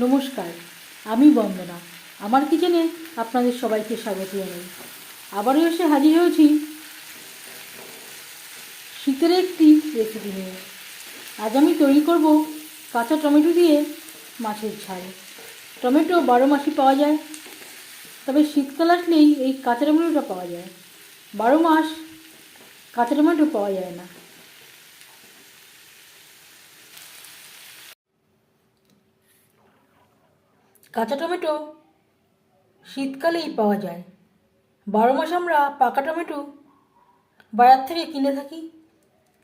নমস্কার, আমি বন্দনা। আমার কিচেনে আপনাদের সবাইকে স্বাগত জানাই। আবারও এসে হাজির হয়েছি শীতের একটি রেসিপি নিয়ে। আজ আমি তৈরি করব কাঁচা টমেটো দিয়ে মাছের ঝাল। টমেটো বারো মাসই পাওয়া যায়, তবে শীতকাল আসলেই এই কাঁচা টমেটোটা পাওয়া যায়। বারো মাস কাঁচা টমেটো পাওয়া যায় না। কাঁচা টমেটো শীতকালেই পাওয়া যায়। বারো মাস আমরা পাকা টমেটো বাজার থেকে কিনে থাকি।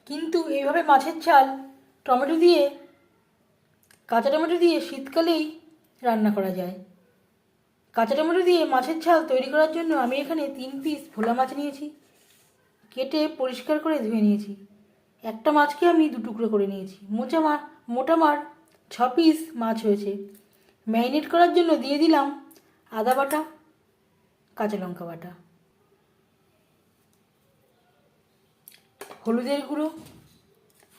কিন্তু এইভাবে মাছের ঝাল টমেটো দিয়ে, কাঁচা টমেটো দিয়ে শীতকালেই রান্না করা যায়। কাঁচা টমেটো দিয়ে মাছের ঝাল তৈরি করার জন্য আমি এখানে তিন পিস ভোলা মাছ নিয়েছি। কেটে পরিষ্কার করে ধুয়ে নিয়েছি। একটা মাছকে আমি দু টুকরো করে নিয়েছি। মোচা মা মোটা ছ পিস মাছ হয়েছে। ম্যারিনেট করার জন্য দিয়ে দিলাম আদা বাটা, কাঁচা লঙ্কা বাটা, হলুদের গুঁড়ো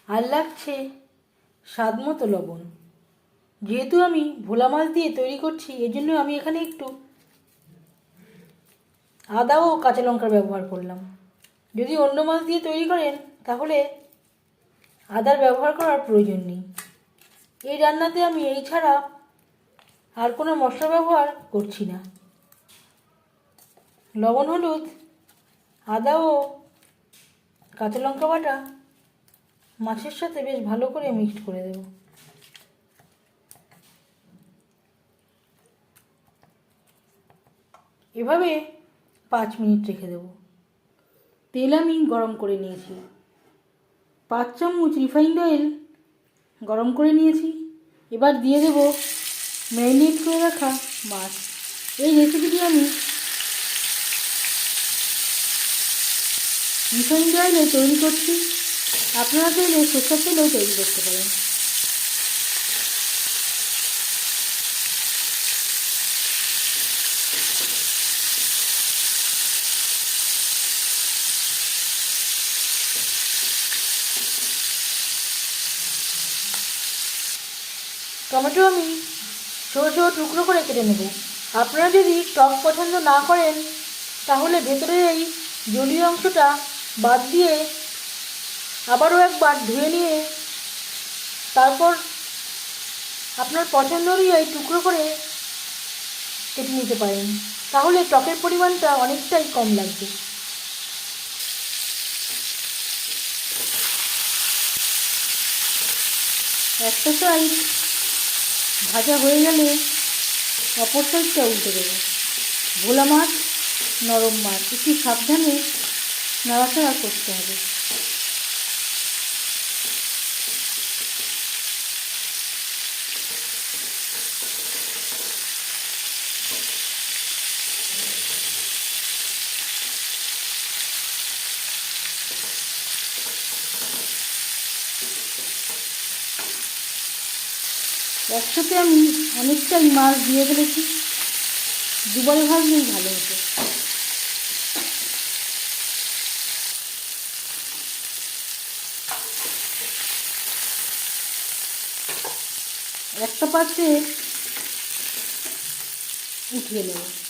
আর লাগছে স্বাদ মতো লবণ। যেহেতু আমি ভোলা মাছ দিয়ে তৈরি করছি, এজন্য আমি এখানে একটু আদা ও কাঁচা লঙ্কার ব্যবহার করলাম। যদি অন্য মাছ দিয়ে তৈরি করেন, তাহলে আদার ব্যবহার করার প্রয়োজন নেই। এই রান্নাতে আমি এই ছাড়া আর কোনো মশলা ব্যবহার করছি না। লবণ, হলুদ, আদা ও কাঁচা লঙ্কা বাটা মাছের সাথে বেশ ভালো করে মিক্সড করে দেব। এভাবে পাঁচ মিনিট রেখে দেব। তেল আমি গরম করে নিয়েছি। পাঁচ চামচ রিফাইন্ড অয়েল গরম করে নিয়েছি। এবার দিয়ে দেব ম্যারিনেট করে রাখা মাছ। এই রেসিপিটি আমি রিফাইন্ড অয়েলে তৈরি করছি। আপনারা চাইলে সরষের তেলেও তৈরি করতে পারেন। টমেটো আমি ছোটো টুকরো করে কেটে নেব। আপনারা যদি টক পছন্দ না করেন, তাহলে ভেতরের এই জলীয় অংশটা বাদ দিয়ে আবারও একবার ধুয়ে নিয়ে তারপর আপনার পছন্দ অনুযায়ী টুকরো করে কেটে নিতে পারেন। তাহলে টকের পরিমাণটা অনেকটাই কম লাগবে। একটা সাইড ভাজা হয়ে গেলে অপর সাইডটা উল্টে দেবো। ভোলা মাছ, নরম মাছ, একটু সাবধানে নাড়াচাড়া করতে হবে। একসাথে আমি অনেকটাই মাছ দিয়ে ফেলেছি। দুবারে ভাজলেই ভালো হতো। একটা পাত্রে উঠিয়ে নেব।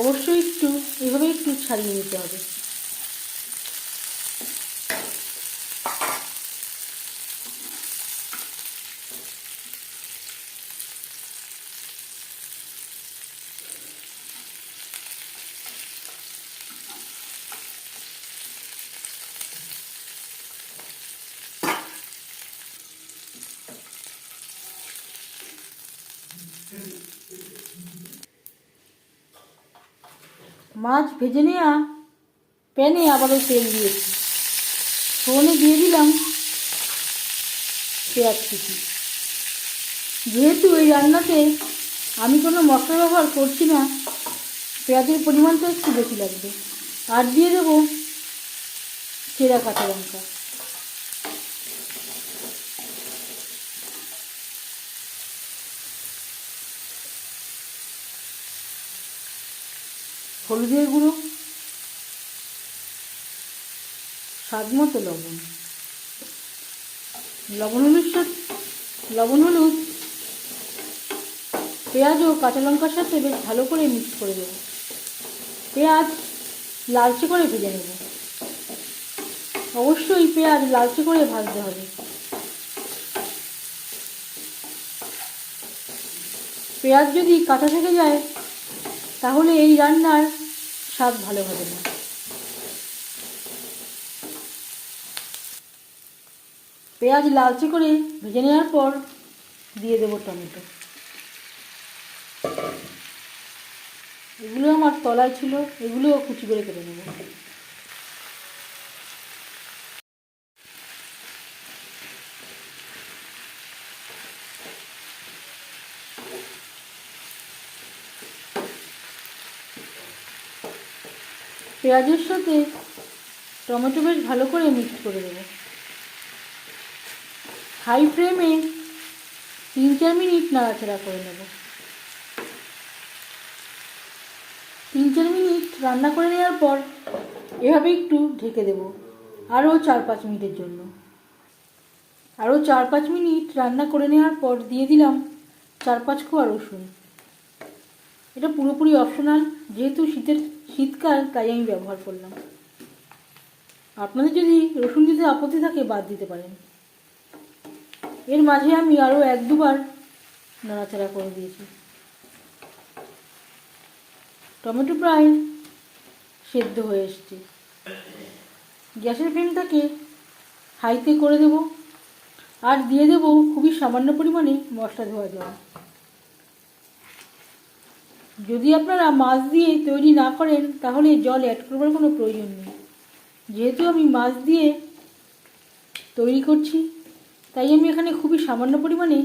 অবশ্যই একটু এভাবে একটু ছাড়িয়ে নিতে হবে। মাছ ভেজে নেওয়া প্যানে আবারও তেল দিয়েছি ফোনে দিয়ে দিলাম পেঁয়াজ কুচি। যেহেতু এই রান্নাতে আমি কোনো মশলা ব্যবহার করছি না, পেঁয়াজের পরিমাণটা একটু বেশি লাগবে। আর দিয়ে দেবো চেরা কাঁচা লঙ্কা। হলুদের গুঁড়ো, স্বাদ মতো লবণ। লবণ হলুদ লবণ হলুদ, পেঁয়াজ ও কাঁচা লঙ্কার সাথে বেশ ভালো করে মিক্স করে দেবো পেঁয়াজ লালচে করে ভেজে নেব। অবশ্যই পেঁয়াজ লালচে করে ভাজতে হবে। পেঁয়াজ যদি কাঁচা থেকে যায় তাহলে এই রান্নার স্বাদ ভালো হবে না। পেঁয়াজ লালচে করে ভেজে নেওয়ার পর দিয়ে দেবো টমেটো। এগুলো আমার তলায় ছিল, এগুলোও কুচি করে কেটে নেব। পেঁয়াজের সাথে টমেটো বেশ ভালো করে মিক্স করে দেবো। হাই ফ্লেমে তিন চার মিনিট নাড়াচাড়া করে নেব। তিন চার মিনিট রান্না করে নেওয়ার পর এভাবে একটু ঢেকে দেব আরও চার পাঁচ মিনিটের জন্য। আরও চার পাঁচ মিনিট রান্না করে নেওয়ার পর দিয়ে দিলাম চার পাঁচ কোয়া রসুন। এটা পুরোপুরি অপশনাল যেহেতু শীতের শীতকাল, তাই আমি ব্যবহার করলাম। আপনাদের যদি রসুন দিতে আপত্তি থাকে, বাদ দিতে পারেন। এর মাঝে আমি আরও এক দুবার নাড়াচাড়া করে দিয়েছি। টমেটো প্রায় সেদ্ধ হয়ে এসছে। গ্যাসের ফ্লেমটাকে হাইতে করে দেব। আর দিয়ে দেব খুবই সামান্য পরিমাণে মশলা ধোয়া জল। যদি আপনারা মাছ দিয়ে তৈরি না করেন, তাহলে জল অ্যাড করবার কোনো প্রয়োজন নেই। যেহেতু আমি মাছ দিয়ে তৈরি করছি, তাই আমি এখানে খুবই সামান্য পরিমাণে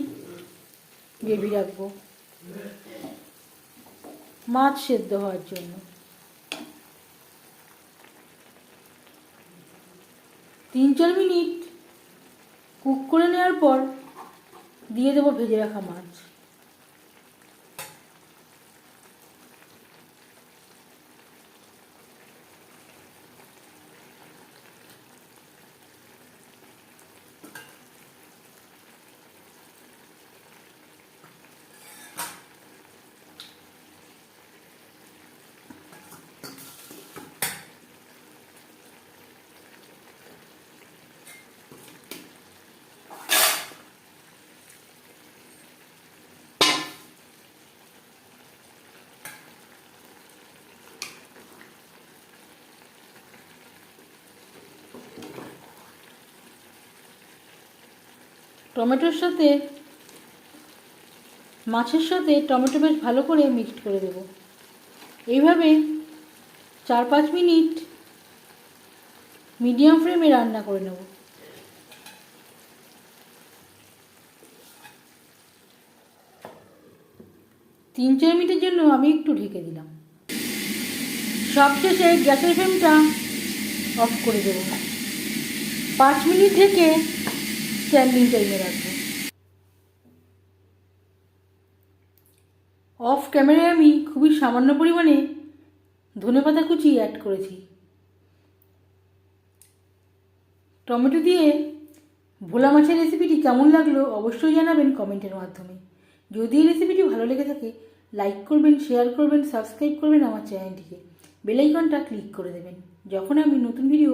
গ্রেভি রাখব। মাছ সেদ্ধ হওয়ার জন্য। তিন চার মিনিট কুক করে নেওয়ার পর দিয়ে দেবো ভেজে রাখা মাছ। টমেটোর সাথে, মাছের সাথে টমেটো বেশ ভালো করে মিক্সড করে দেব। এইভাবে চার পাঁচ মিনিট মিডিয়াম ফ্লেমে রান্না করে নেব। তিন চার মিনিটের জন্য আমি একটু ঢেকে দিলাম। সবশেষে গ্যাসের ফ্লেমটা অফ করে দেবো। পাঁচ মিনিট থেকে স্ট্যান্ডিং টাইমে রাখব। অফ ক্যামেরায় আমি খুবই সামান্য পরিমাণে ধনেপাতা কুচি অ্যাড করেছি। টমেটো দিয়ে ভোলা মাছের রেসিপিটি কেমন লাগল অবশ্যই জানাবেন কমেন্টের মাধ্যমে। যদি এই রেসিপিটি ভালো লেগে থাকে লাইক করবেন শেয়ার করবেন সাবস্ক্রাইব করবেন আমার চ্যানেলটিকে বেলাইকনটা ক্লিক করে দেবেন। যখন আমি নতুন ভিডিও